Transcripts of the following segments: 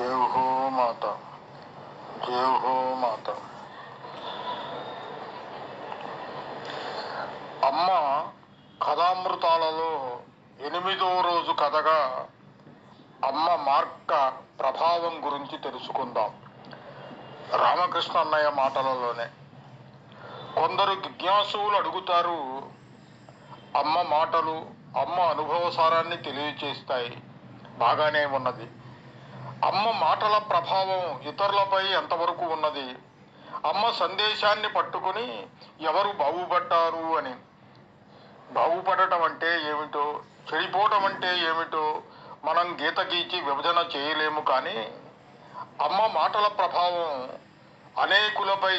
జై హో మాత జై హో మాత అమ్మ కథామృతాలలో ఎనిమిదో రోజు కథగా అమ్మ మార్క ప్రభావం గురించి తెలుసుకుందాం. రామకృష్ణ అన్నయ్య మాటలలోనే. కొందరు జిజ్ఞాసువులు అడుగుతారు అమ్మ మాటలు అమ్మ అనుభవ సారాన్ని తెలియచేస్తాయి. బాగానే ఉన్నది. అమ్మ మాటల ప్రభావం ఇతరులపై ఎంతవరకు ఉన్నది? అమ్మ సందేశాన్ని పట్టుకుని ఎవరు బాగుపడ్డారు అని. బాగుపడటం అంటే ఏమిటో చెడిపోవటం అంటే ఏమిటో మనం గీత గీచి విభజన చేయలేము కానీ అమ్మ మాటల ప్రభావం అనేకులపై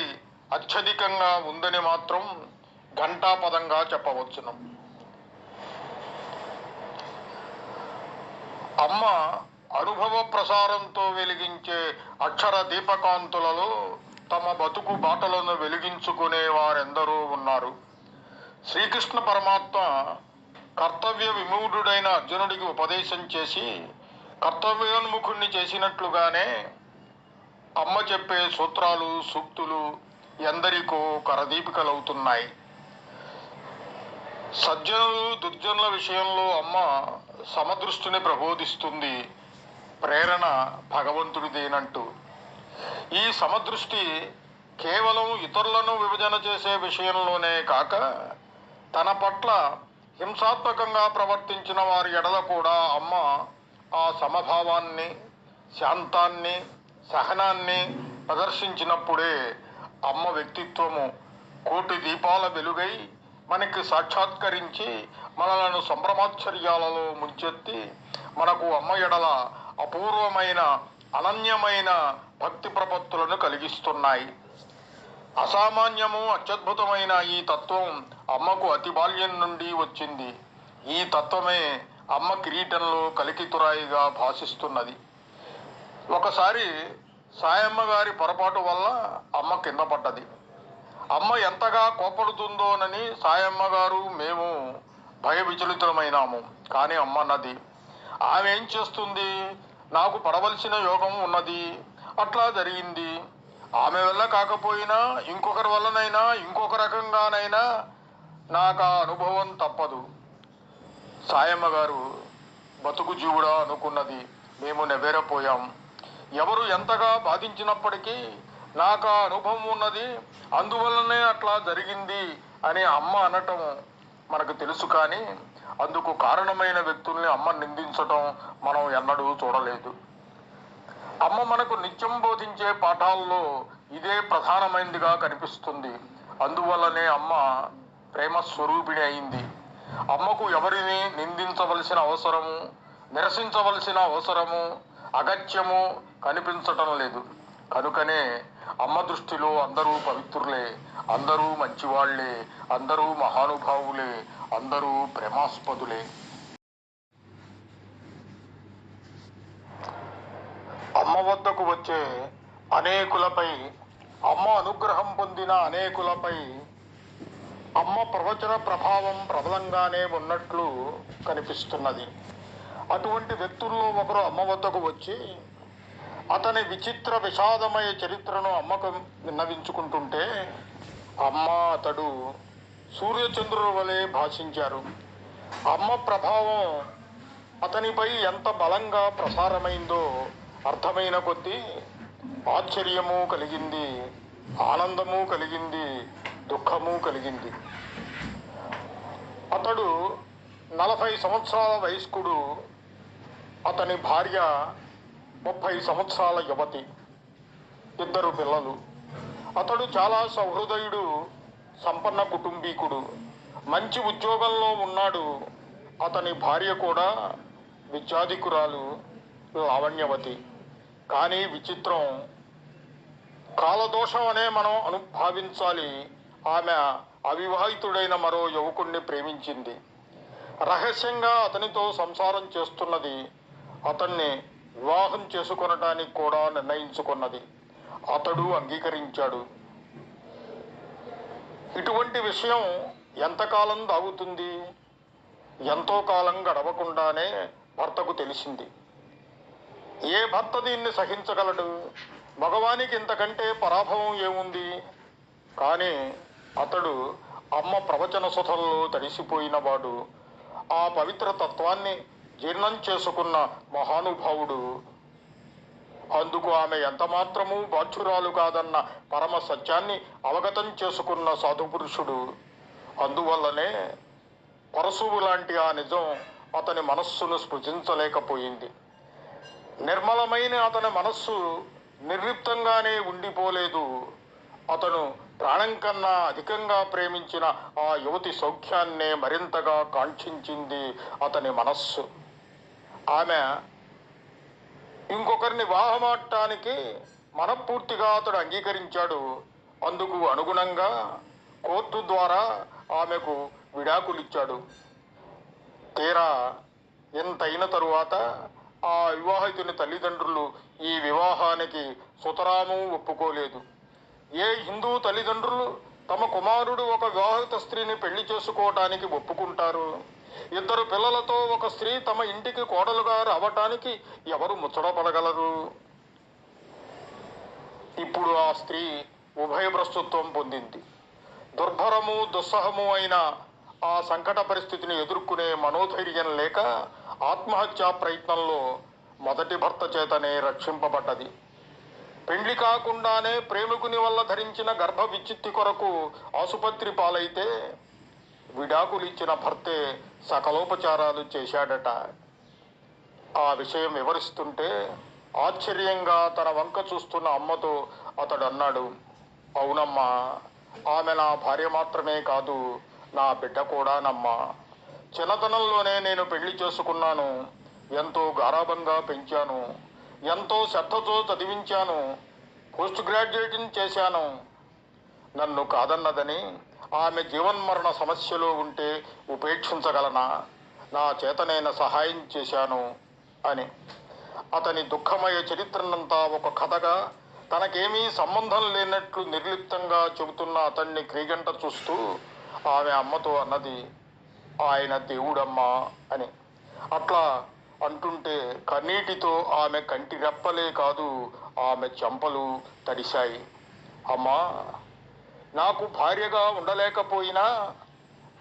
అత్యధికంగా ఉందని మాత్రం ఘంటాపదంగా చెప్పవచ్చును. అమ్మ అనుభవ ప్రసారంతో వెలిగించే అక్షర దీపకాంతులలో తమ బతుకు బాటలను వెలిగించుకునే వారెందరో ఉన్నారు. శ్రీకృష్ణ పరమాత్మ కర్తవ్య విమూఢుడైన అర్జునుడికి ఉపదేశం చేసి కర్తవ్యోన్ముఖుణ్ణి చేసినట్లుగానే అమ్మ చెప్పే సూత్రాలు సూక్తులు ఎందరికో కరదీపికలవుతున్నాయి. సజ్జనులు దుర్జనుల విషయంలో అమ్మ సమదృష్టిని ప్రబోధిస్తుంది. ప్రేరణ భగవంతుడిదేనంటూ. ఈ సమదృష్టి కేవలం ఇతరులను విభజన చేసే విషయంలోనే కాక తన పట్ల హింసాత్మకంగా ప్రవర్తించిన వారి ఎడల కూడా అమ్మ ఆ సమభావాన్ని శాంతాన్ని సహనాన్ని ప్రదర్శించినప్పుడే అమ్మ వ్యక్తిత్వము కోటి దీపాల వెలుగై మనకి సాక్షాత్కరించి మనలను సంభ్రమాశ్చర్యాలలో ముంచెత్తి మనకు అమ్మ ఎడల అపూర్వమైన అనన్యమైన భక్తి ప్రపత్తులను కలిగిస్తున్నాయి. అసామాన్యము అత్యద్భుతమైన ఈ తత్వం అమ్మకు అతి బాల్యం నుండి వచ్చింది. ఈ తత్వమే అమ్మ కిరీటంలో కలికితురాయిగా భాషిస్తున్నది ఒకసారి సాయమ్మ గారి పొరపాటు వల్ల అమ్మ కింద పడ్డది. అమ్మ ఎంతగా కోపడుతుందోనని సాయమ్మ గారు మేము భయ విచలితులమైనాము కానీ అమ్మ అన్నది ఆమె ఏం చేస్తుంది? నాకు పడవలసిన యోగం ఉన్నది. అట్లా జరిగింది. ఆమె వల్ల కాకపోయినా ఇంకొకరి వల్లనైనా ఇంకొక రకంగానైనా నాకు ఆ అనుభవం తప్పదు. సాయమ్మ గారు బతుకు జీవుడా అనుకున్నది. మేము నెవేరపోయాం ఎవరు ఎంతగా బాధించినప్పటికీ నాకు ఆ అనుభవం ఉన్నది. అందువల్లనే అట్లా జరిగింది అని అమ్మ అనటం మనకు తెలుసు కానీ అందుకు కారణమైన వ్యక్తుల్ని అమ్మ నిందించటం మనం ఎన్నడూ చూడలేదు. అమ్మ మనకు నిత్యం బోధించే పాఠాల్లో ఇదే ప్రధానమైనదిగా కనిపిస్తుంది. అందువల్లనే అమ్మ ప్రేమ స్వరూపిణి అయింది. అమ్మకు ఎవరిని నిందించవలసిన అవసరము నిరసించవలసిన అవసరము అగత్యము కనిపించటం లేదు. కనుకనే అమ్మ దృష్టిలో అందరూ పవిత్రులే అందరూ మంచివాళ్ళే అందరూ మహానుభావులే అందరూ ప్రేమాస్పదులే. అమ్మ వద్దకు వచ్చే అనేకులపై అమ్మ అనుగ్రహం పొందిన అనేకులపై అమ్మ ప్రవచన ప్రభావం ప్రబలంగానే ఉన్నట్లు కనిపిస్తున్నది. అటువంటి వ్యక్తుల్లో ఒకరు అమ్మ వద్దకు వచ్చి అతని విచిత్ర విషాదమయ చరిత్రను అమ్మకు విన్నవించుకుంటుంటే అమ్మ అతడు సూర్యచంద్రుల వలె భాషించారు. అమ్మ ప్రభావం అతనిపై ఎంత బలంగా ప్రసారమైందో అర్థమైన కొద్దీ ఆశ్చర్యము కలిగింది ఆనందము కలిగింది దుఃఖము కలిగింది. అతడు నలభై సంవత్సరాల వయస్కుడు. అతని భార్య ముప్పై సంవత్సరాల యువతి. ఇద్దరు పిల్లలు. అతడు చాలా సహృదయుడు సంపన్న కుటుంబీకుడు. మంచి ఉద్యోగంలో ఉన్నాడు. అతని భార్య కూడా విద్యాధికురాలు లావణ్యవతి. కానీ విచిత్రం. కాలదోషం అనే మనం అనుభావించాలి. ఆమె అవివాహితుడైన మరో యువకుణ్ణి ప్రేమించింది. రహస్యంగా అతనితో సంసారం చేస్తున్నది అతన్ని వివాహం చేసుకొనటానికి కూడా నిర్ణయించుకున్నది. అతడు అంగీకరించాడు. ఇటువంటి విషయం ఎంతకాలం దాగుతుంది? ఎంతో కాలం గడవకుండానే భర్తకు తెలిసింది. ఏ భర్త దీన్ని సహించగలడు? భగవానికి ఇంతకంటే పరాభవం ఏముంది? కానీ అతడు అమ్మ ప్రవచన సుధల్లో తడిసిపోయినవాడు. ఆ పవిత్ర తత్వాన్ని జీర్ణం చేసుకున్న మహానుభావుడు. అందుకు ఆమె ఎంత మాత్రమూ బాధ్యురాలు కాదన్న పరమ సత్యాన్ని అవగతం చేసుకున్న సాధుపురుషుడు. అందువల్లనే పరశువు లాంటి ఆ నిజం అతని మనస్సును స్పృశించలేకపోయింది. నిర్మలమైన అతని మనస్సు నిర్లిప్తంగానే ఉండిపోలేదు. అతను ప్రాణం కన్నా అధికంగా ప్రేమించిన ఆ యువతి సౌఖ్యాన్నే మరింతగా కాంక్షించింది అతని మనస్సు. ఆమె ఇంకొకరిని వివాహమాడటానికి మనపూర్తిగా అతడు అంగీకరించాడు. అందుకు అనుగుణంగా కోర్టు ద్వారా ఆమెకు విడాకులిచ్చాడు. తీరా ఇంతైన తరువాత ఆ వివాహితుని తల్లిదండ్రులు ఈ వివాహానికి సుతరాము ఒప్పుకోలేదు. ఏ హిందూ తల్లిదండ్రులు తమ కుమారుడు ఒక వివాహిత స్త్రీని పెళ్ళి చేసుకోవటానికి ఒప్పుకుంటారు? ఇద్దరు పిల్లలతో ఒక స్త్రీ తమ ఇంటికి కోడలుగా రావటానికి ఎవరు ముచ్చటపడగలరు? ఇప్పుడు ఆ స్త్రీ ఉభయభ్రష్టత్వం పొందింది. దుర్భరము దుస్సహము అయిన ఆ సంకట పరిస్థితిని ఎదుర్కొనే మనోధైర్యం లేక ఆత్మహత్యా ప్రయత్నంలో మొదటి భర్త చేతనే రక్షింపబడ్డది. పెండ్లి కాకుండానే ప్రేమికుని వల్ల ధరించిన గర్భ విచ్చిత్తి కొరకు ఆసుపత్రి పాలైతే విడాకులిచ్చిన భర్తే సకలోపచారాలు చేశాడట. ఆ విషయం వివరిస్తుంటే ఆశ్చర్యంగా తన వంక చూస్తున్న అమ్మతో అతడు అన్నాడు అవునమ్మా ఆమె నా భార్య మాత్రమే కాదు నా బిడ్డ కూడానమ్మా చిన్నతనంలోనే నేను పెళ్ళి చేసుకున్నాను. ఎంతో గారాభంగా పెంచాను. ఎంతో శ్రద్ధతో చదివించాను. పోస్ట్ గ్రాడ్యుయేషన్ చేశాను. నన్ను కాదన్నదని ఆమె జీవన్మరణ సమస్యలో ఉంటే ఉపేక్షించగలనా? నా చేతనైన సహాయం చేశాను అని. అతని దుఃఖమయ చరిత్రనంతా ఒక కథగా తనకేమీ సంబంధం లేనట్లు నిర్లిప్తంగా చెబుతున్న అతన్ని క్రీగంట చూస్తూ ఆమె అమ్మతో అన్నది ఆయన దేవుడమ్మా అని. అట్లా అంటుంటే కన్నీటితో ఆమె కంటి రెప్పలే కాదు ఆమె చెంపలు తడిశాయి. అమ్మా నాకు భార్యగా ఉండలేకపోయినా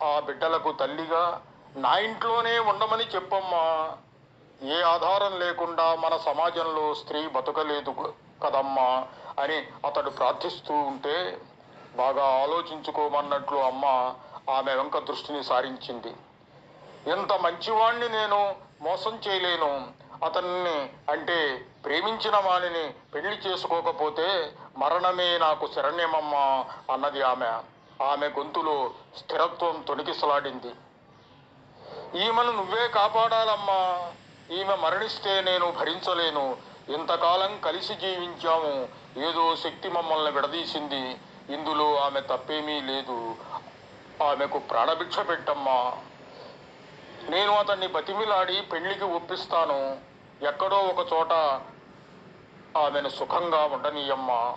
ఆ బిడ్డలకు తల్లిగా నా ఇంట్లోనే ఉండమని చెప్పమ్మా. ఏ ఆధారం లేకుండా మన సమాజంలో స్త్రీ బతకలేదు కదమ్మా అని అతడు ప్రార్థిస్తూ ఉంటే బాగా ఆలోచించుకోమన్నట్లు అమ్మ ఆమె వెంక దృష్టిని సారించింది. ఎంత మంచివాణ్ణి నేను మోసం చేయలేను. అతన్ని అంటే ప్రేమించిన వాణిని పెళ్ళి చేసుకోకపోతే మరణమే నాకు శరణ్యమమ్మా అన్నది ఆమె. ఆమె గొంతులో స్థిరత్వం తొణికిసలాడింది. ఈమెను నువ్వే కాపాడాలమ్మా. ఈమె మరణిస్తే నేను భరించలేను. ఇంతకాలం కలిసి జీవించాము. ఏదో శక్తి మమ్మల్ని విడదీసింది. ఇందులో ఆమె తప్పేమీ లేదు. ఆమెకు ప్రాణభిక్ష పెట్టమ్మా. నేను అతన్ని బతిమిలాడి పెళ్ళికి ఒప్పిస్తాను. ఎక్కడో ఒక చోట ఆమెను సుఖంగా ఉండనీయమ్మ.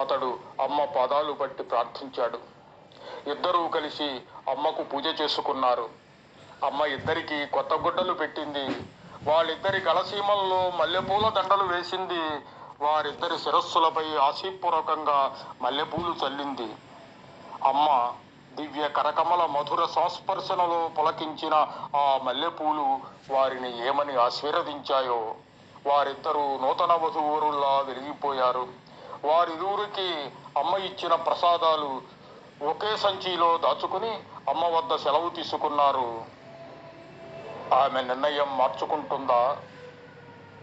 అతడు అమ్మ పాదాలు పట్టి ప్రార్థించాడు. ఇద్దరూ కలిసి అమ్మకు పూజ చేసుకున్నారు. అమ్మ ఇద్దరికి కొత్త గుడ్డలు పెట్టింది. వాళ్ళిద్దరి కలసీమల్లో మల్లెపూల దండలు వేసింది. వారిద్దరి శిరస్సులపై ఆశీపూర్వకంగా మల్లెపూలు చల్లింది. అమ్మ దివ్య కరకమల మధుర సంస్పర్శనలో పులకించిన ఆ మల్లెపూలు వారిని ఏమని ఆశీర్వదించాయో? వారిద్దరూ నూతన వధువురుల్లా వెలిగిపోయారు. వారిరువురికి అమ్మ ఇచ్చిన ప్రసాదాలు ఒకే సంచిలో దాచుకుని అమ్మ వద్ద సెలవు తీసుకున్నారు. ఆమె నిర్ణయం మార్చుకుంటుందా?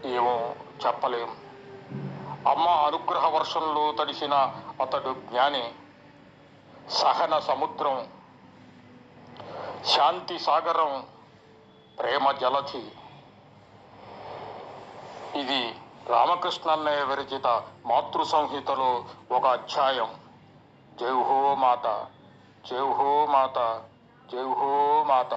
ఏమో చెప్పలేం. అమ్మ అనుగ్రహ వర్షంలో తడిసిన అతడు జ్ఞాని. సహన సముద్రం శాంతి సాగరం ప్రేమ జలధి. ఇది రామకృష్ణన్నయ్య విరచిత మాతృ సంహితలో ఒక అధ్యాయం. జై హో మాత జై హో మాత జై హో మాత.